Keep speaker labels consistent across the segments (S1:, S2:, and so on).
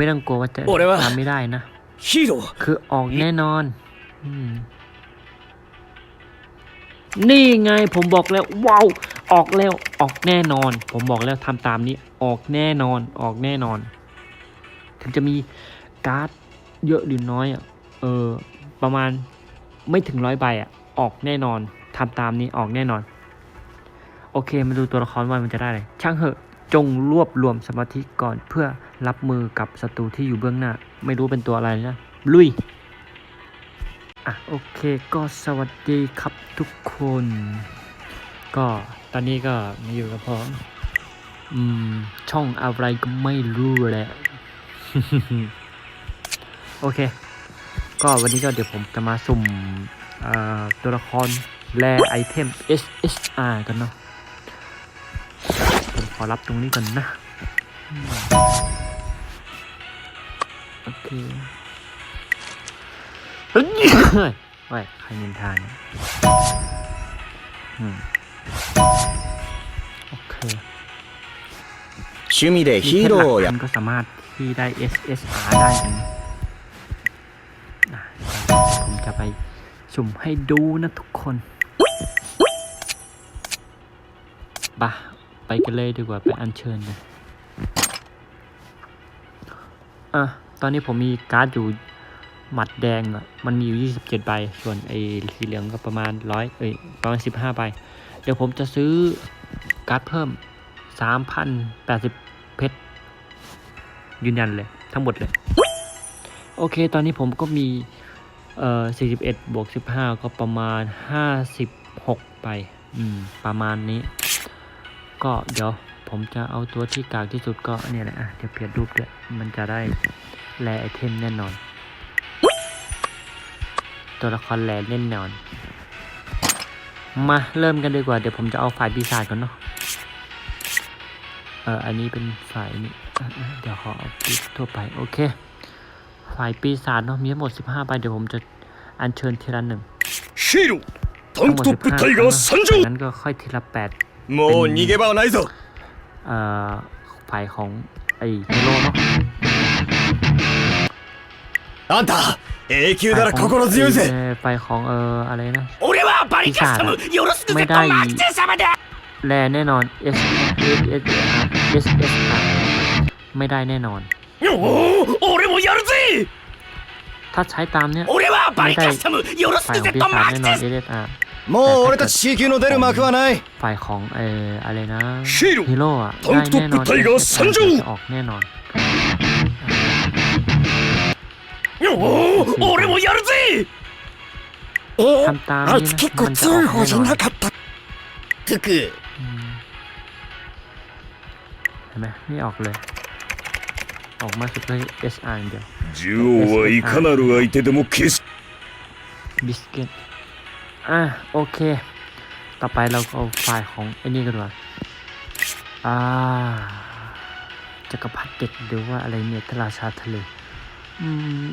S1: ไม่ต้องกลัวว่าจะทำไม่ได้นะคือออกแน่นอนอนี่ไงผมบอกแล้ว ว้าว ออกแล้วออกแน่นอน ผมบอกแล้วทำตามนี้ ออกแน่นอน ออกแน่นอน ถึงจะมีการ์ดเยอะหรือน้อยอะ เออ ประมาณไม่ถึงร้อยใบอะ ออกแน่นอนทำตามนี้ออกแน่นอน โอเค มาดูตัวละครว่ามันจะได้เลยช่างเหอะ จงรวบรวมสมาธิก่อนเพื่อรับมือกับศัตรูที่อยู่เบื้องหน้า ไม่รู้เป็นตัวอะไรนะ ลุย อะ โอเคก็สวัสดีครับทุกคน ก็ตอนนี้ก็มาอยู่กับผมอืม ช่องอะไรก็ไม่รู้แหละ โอเค ก็วันนี้ก็เดี๋ยวผมจะมาสุ่มตัวละครแลไอเทม SSR กันเนาะ อรับตรงนี้ก่อนนะอืมโอเค เฮ้ยเฮ้ยใครนินทาเนี่ยอืมโอเค
S2: 趣味でヒーローをや
S1: มันก็สามารถที่ได้ SSR ได้กันนะผมจะไปสุ่มให้ดูนะทุกคนปะ ไปกันเลยดีกว่าไปอัญเชิญเลยอะตอนนี้ผมมีการ์ดอยู่หมัดแดงอะมันมีอยู่ 27 ใบ ส่วนไอ้สีเหลืองก็ประมาณร้อยเอ้ยประมาณ 15 ใบ เดี๋ยวผมจะซื้อการ์ดเพิ่ม 3,080 เพชร ยืนยันเลย ทั้งหมดเลย โอเค ตอนนี้ผมก็มี เอ่อ 41 บวก 15 ก็ประมาณ 56 ไป อืม ประมาณนี้ ก็เดี๋ยวผมจะเอาตัวที่กากที่สุดก็เนี่ยแหละอะเดี๋ยวเปลี่ยนรูปด้วยมันจะได้แลไอเทมแน่นอน ตัวละครแลแน่นอน มาเริ่มกันดีกว่า เดี๋ยวผมจะเอาฝ่ายปีศาจก่อนเนาะเอออันนี้เป็นฝ่ายนี้เดี๋ยวขอเอาปิดทั่วไปโอเค ฝ่ายปีศาจเนาะมีทั้งหมด 15ใบเดี๋ยวผมจะอัญเชิญทีละหนึ่งทั้งหมด15ใบนั้นก็ค่อยทีละ8
S2: もう逃げ場はないぞ
S1: เอ่อฝ่ายของไอ้ฮีโร่เนาะ
S2: あんた永久なら心強いぜ
S1: เอ่อฝ่ายของเอ่ออะไรนะ
S2: 俺はバリカスタムよろしく
S1: ไม่ได้
S2: 様だ
S1: แลแน่นอน S S S S S ไม่ได้แน่นอน
S2: おお俺もやるぜ
S1: ถ้าใช้ตามเนี้ย
S2: 俺はバリカスタムよろし
S1: ฝ่าย
S2: く
S1: ของ
S2: ぜ
S1: ปี
S2: と
S1: ศาจ
S2: マ
S1: แน่
S2: ッ
S1: นอน
S2: チ
S1: S S R
S2: もう俺たち C 級の出る幕はない。タンクトップタイガー参上おお俺もやるぜ
S1: えー、あい。つ結構強い。方じゃな
S2: かった服く
S1: ม่
S2: はい。かなる相手でも消す
S1: ビスケット อ่ะโอเค ต่อไปเราก็เอาไฟล์ของไอ้นี่กันดีกว่าอ่าจักรพรรดิเด็กหรือว่าอะไรเนี่ยทราชาทะเล อืม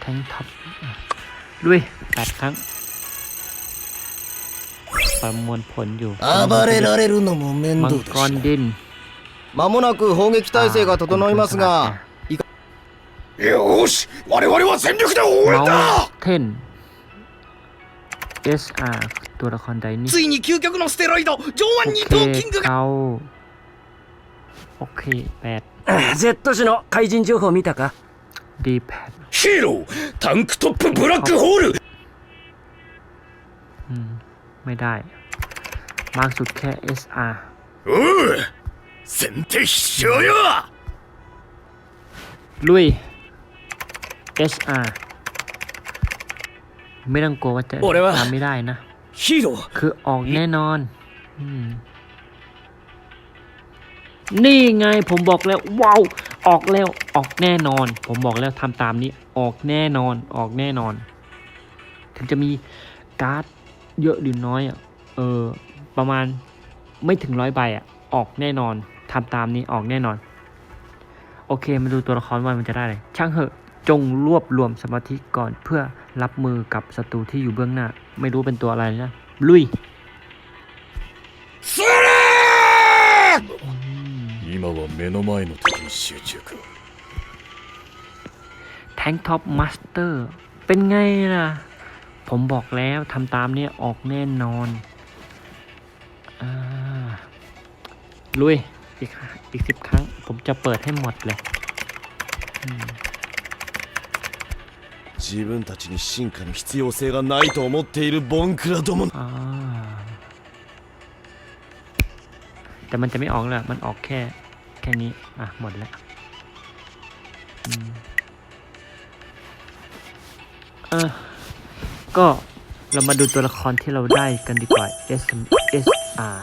S1: แทงท็อปอ่ะลุยแปดครั้ง ประมวลผลอยู่
S2: 暴れられるのも面
S1: มัง
S2: 倒
S1: กร
S2: だし
S1: ดิน
S2: 間もなく砲撃態勢が整いますがよし我々は全力で応
S1: เมาส์เทน SR ตัวละครใดนี่
S2: ついに究極のステロイド上
S1: โอ
S2: 腕二
S1: เค
S2: 頭キングが
S1: เขาโอเคแปด
S3: Z 氏の怪人情報見たか
S1: ดีแพด
S2: ヒーロータンクトップブラックホール
S1: อืม ไม่ได้ มากสุดแค่ SR
S2: おう先手必勝よ
S1: ลุย SR ไม่ต้องกลัวว่าจะ
S2: โอ้เรียกว่า
S1: ทำไม่ได้นะ
S2: ヒーロー
S1: คือออกแน่นอนอืมนี่ไงผมบอกแล้ว ว้าว ออกแล้วออกแน่นอน ผมบอกแล้วทำตามนี้ ออกแน่นอน ออกแน่นอน ถึงจะมีการ์ดเยอะหรือน้อยอะเออ ประมาณไม่ถึงร้อยใบอะ ออกแน่นอนทำตามนี้ออกแน่นอน โอเคมาดูตัวละครว่ามันจะได้อะไรช่างเหอะ จงรวบรวมสมาธิก่อนเพื่อรับมือกับศัตรูที่อยู่เบื้องหน้า ไม่รู้เป็นตัวอะไรนะ ลุย
S2: それ
S1: อืม
S4: 今は目の前の敵に集中か
S1: แทงท็อปมาสเตอร์ เป็นไงล่ะ ผมบอกแล้วทำตามเนี่ยออกแน่นอนอาลุย อีกอีกสิบครั้ง ผมจะเปิดให้หมดเลยอืม
S4: 自分たちに進化の必要性がないと思っているボンクラども
S1: อ่าแต่มันจะไม่ออกแล้วมันออกแค่ แค่นี้ อ่ะ หมดแล้วอืมเออก็เรามาดูตัวละครที่เราได้กันดีกว่า S S R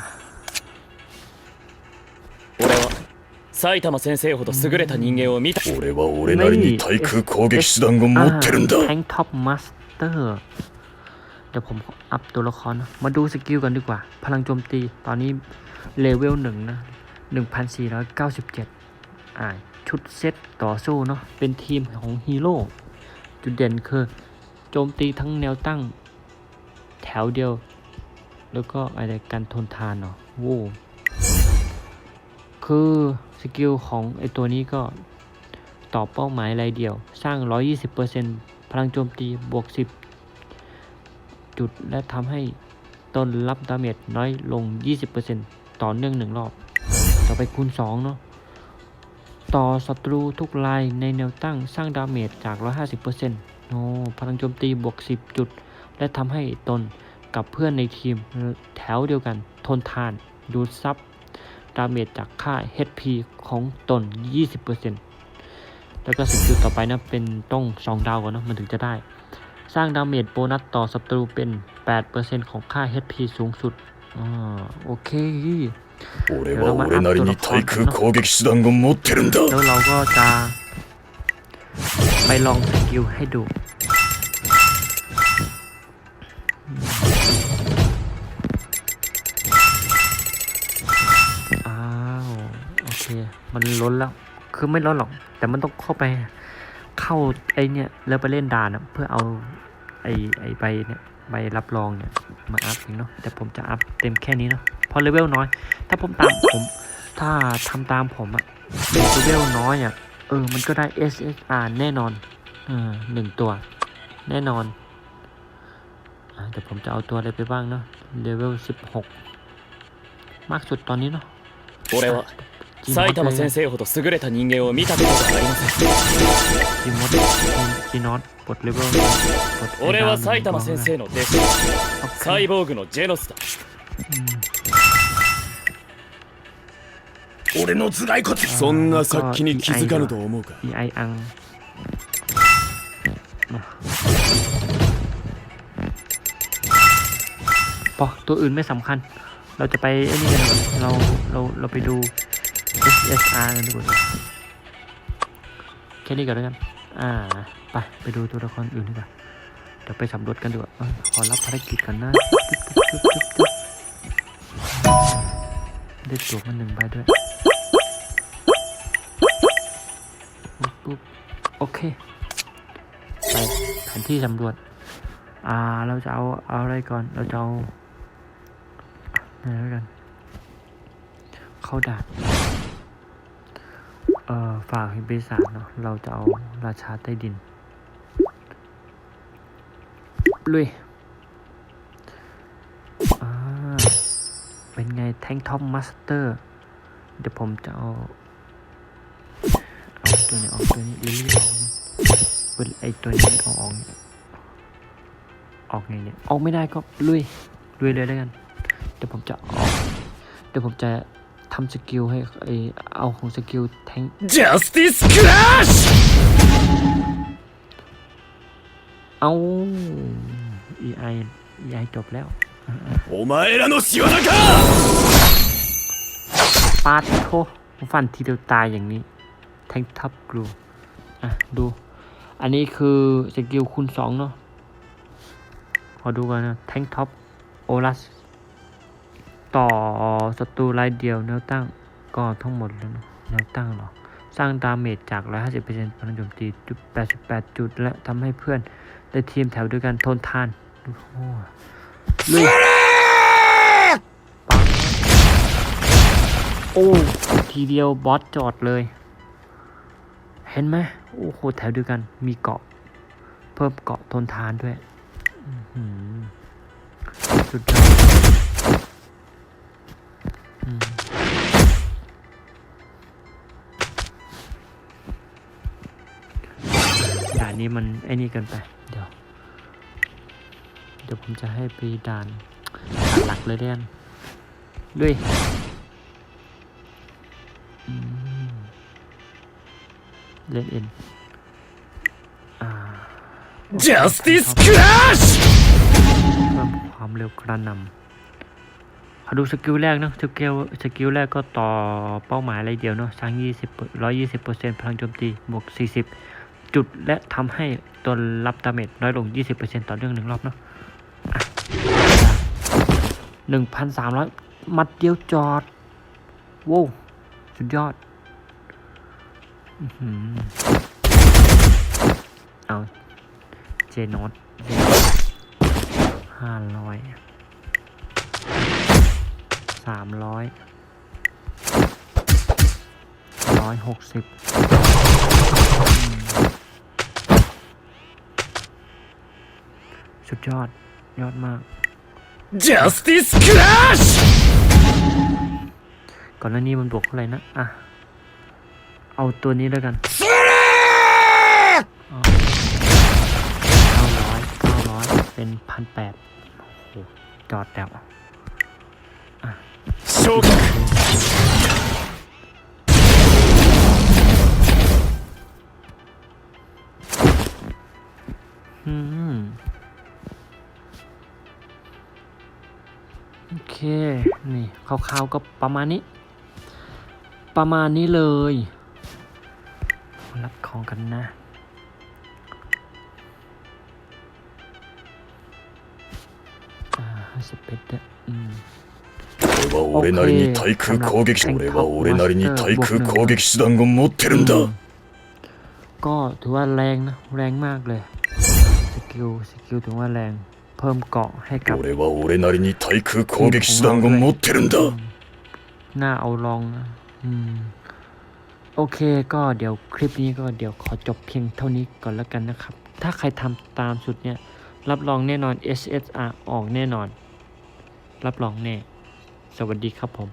S3: 埼玉先生ほど優れた人間を見た
S4: 俺は俺なりに対空攻撃手段を持ってるんだ
S1: แทงท็อปมาสเตอร์เดี๋ยวผมอัพตัวละครนะมาดูสกิลกันดีกว่า พลังโจมตีตอนนี้เลเวลหนึ่งนะหนึ่งพันสี่ร้อยเก้าสิบเจ็ดอ่า ชุดเซตต่อสู้เนาะเป็นทีมของฮีโร่จุดเด่นคือ โจมตีทั้งแนวตั้ง แถวเดียว แล้วก็อะไรการทนทานเนาะโว้คือส กิลของไอตัวนี้ก็ต่อเป้าหมายรายเดียว สร้าง 120%พลังโจมตีบวก 10 จุด และทำให้ตนรับดาเมจน้อยลง 20%ต่อเนื่องหนึ่งรอบ ต่อไปคูณ 2 เนาะต่อศัตรูทุกรายในแนวตั้งสร้างดาเมจจาก 150%โอ้พลังโจมตีบวก 10 จุด และทำให้ตนกับเพื่อนในทีมแถวเดียวกัน ทนทานดูดซับ ดาเมจจากค่า HP ของตน 20% แล้วก็สกิลต่อไปนะ เป็นต้อง 2 ดาวก่อนเนอะมันถึงจะได้ สร้างดาเมจโบนัสต่อศัตรูเป็น 8%ของค่า HP สูงสุดอ่าโอเค
S4: 俺は俺なりに対空攻撃手段を持ってるんだ
S1: แล้วเราก็จะ ไปลองสกิลให้ดู มันล้นแล้ว คือไม่ล้นหรอก แต่มันต้องเข้าไปเข้าไอเนี่ยแล้วไปเล่นด่านะเพื่อเอาไอไอใบเนี่ยใบรับรองเนี่ยมาอัพเองเนาะแต่ผมจะอัพเต็มแค่นี้เนาะเพราะเลเวลน้อย ถ้าผมตามผมถ้าทำตามผมอะเลเวลน้อยอะเออมันก็ได้ SSR แน่นอนเออหนึ่งตัว แน่นอนอะเดี๋ยวผมจะเอาตัวอะไรไปบ้างเนาะเลเวลสิบหกมากสุดตอนนี้เนาะ
S3: 俺は埼玉先生ほど優れた人間を見たことがありません
S1: จีมดจีนอตปลดเลเวลปลดไอ้
S3: 俺
S1: ดาว
S3: は
S1: หนึ่ง
S3: 埼玉先生の弟子
S1: โอเค
S3: サイボーグのジェノスだ
S4: 俺の頭蓋骨そんな殺気に気づかぬと思うか
S1: อีไออังมาพอตัวอื่นไม่สำคัญ เราจะไปไอ้นี่กันดีกว่าเราเราเราไปดู SSR กันดีกว่าแค่นี้ก่อนแล้วกัน อ่า ไป ไปดูตัวละครอื่นดีกว่า เดี๋ยวไปสำรวจกันดีกว่าเอ้ยขอรับภารกิจกันนะได้ตัวมาหนึ่งใบด้วย ปุ๊บ โอเค ไปแผนที่สำรวจ อ่า เราจะเอา เอาอะไรก่อน เราจะเอาอะไหนแล้วกัน เข้าด่าน เอ่อฝากให้ปีศาจเนาะเราจะเอาราชาใต้ดิน ลุยอ่าเป็นไงแทงท็อปมาสเตอร์ เดี๋ยวผมจะเอาเอาตัวนี้ออกตัวนี้ลิลี่ออกเวลาไอตัวนี้เอาออกออกไงเนี่ยออกไม่ได้ก็ลุยลุยเลยแล้วกัน เดี๋ยวผมจะออก เดี๋ยวผมจะ ทำสกิลให้ไอเอาของสกิลแทง
S4: Justice Clash
S1: เอา EI EI จบแล้ว
S4: โอ้ไม่ละโนชิวะนะ
S1: ปาดโคฟันทีเดียวตายอย่างนี้ แทงทับกลูอะ ดู อันนี้คือสกิลคูณสองเนาะขอดูกันนะ แทงท็อปโอลัส ต่อศัตรูรายเดียวแนวตั้งก็ทั้งหมดแล้วเนะแนวตั้งหรอสร้างดาเมจจาก 150%พลังโจมตีจุด88 จุด และทำให้เพื่อนในทีมแถวด้วยกันทนทานโอ้ลุยโอ้ ทีเดียวบอสจอดเลย เห็นไหมโอ้โหแถวเดียกัน มีเกาะ เพิ่มเกาะทนทานด้วยสุดยอด ด่านนี้มันไอ้นี่เกินไป เดี๋ยว เดี๋ยวผมจะให้ไปด่านหลักเลยเด้นด้วยเล่นเอ็น
S4: Justice Crash
S1: เพิ่มความเร็วกระนำ ขอดูสกิลแรกเนอะสกิลสกิลแรกก็ต่อเป้าหมายอะไรเดียวเนาะสร้างยี่สิบร้อยยี่สิบเปอร์เซ็นต์พลังโจมตีบวกสี่สิบจุดและทำให้ตัวรับดาเมจน้อยลงยี่สิบเปอร์เซ็นต์ต่อเรื่องหนึ่งรอบเนาะหนึ่งพันสามร้อยมัดเดียวจอดโว้วสุดยอดอื้อหือเอาเจโนตห้าร้อย สามร้อยร้อยหกสิบสุดยอด ยอดมาก
S4: Justice Clash
S1: ก่อนหน้านี้มันบวกเท่าไหร่นะ อะ เอาตัวนี้แล้วกันเก้าร้อยเก้าร้อยเป็นพันแปดโอ้โหจอดแล้ว 償却โอเค นี่คร่าวๆก็ประมาณนี้ ประมาณนี้เลยรับของกันนะอ่าสิบเป็ดอืม
S4: は俺なりに対空攻撃手俺は俺なりに対空攻撃手段を持ってるんだ
S1: ก็ถือว่าแรงนะ แรงมากเลย สกิล สกิลถือว่าแรง เพิ่มเกาะให้กับ
S4: 俺は俺なりに対空攻撃手段を持ってるんだ
S1: น่าเอาลองนะอืม โอเคก็เดี๋ยวคลิปนี้ก็เดี๋ยวขอจบเพียงเท่านี้ก่อนแล้วกันนะครับ ถ้าใครทำตามสุดเนี่ย รับรองแน่นอน SSR ออกแน่นอน รับรองแน่ สวัสดีครับผม